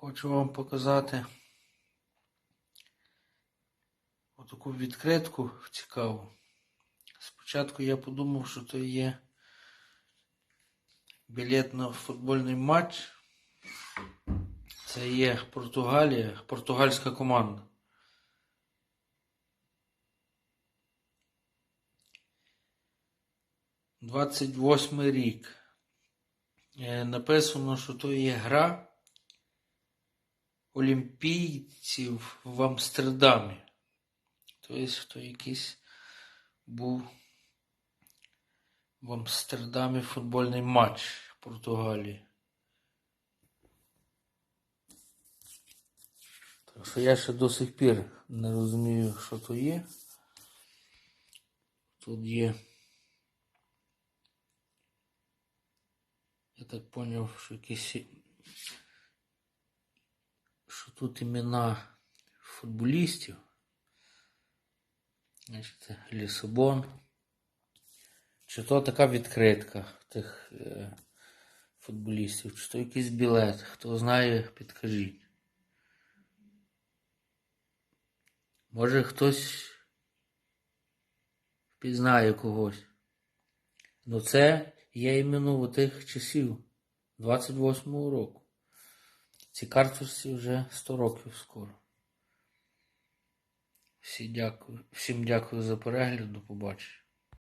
Хочу вам показати отаку відкритку цікаву. Спочатку я подумав, що то є білет на футбольний матч. Це є Португалія, португальська команда. Двадцять восьмий рік. Е, Написано, що то є гра олімпійців в Амстердамі. Тобто, то якийсь був в Амстердамі футбольний матч в Португалії. Так що я ще до сих пір не розумію, що то є. Тут є. Я так поняв, що якісь. Що тут імена футболістів. Значить, Лісабон. Чи то така відкритка тих е, футболістів, чи то якийсь білет. Хто знає, підкажіть. Може хтось впізнає когось. Ну це є іменно у тих часів 28-го року. Ці карточці вже 100 років скоро. Всі дякую. Всім дякую за перегляд. До побачення.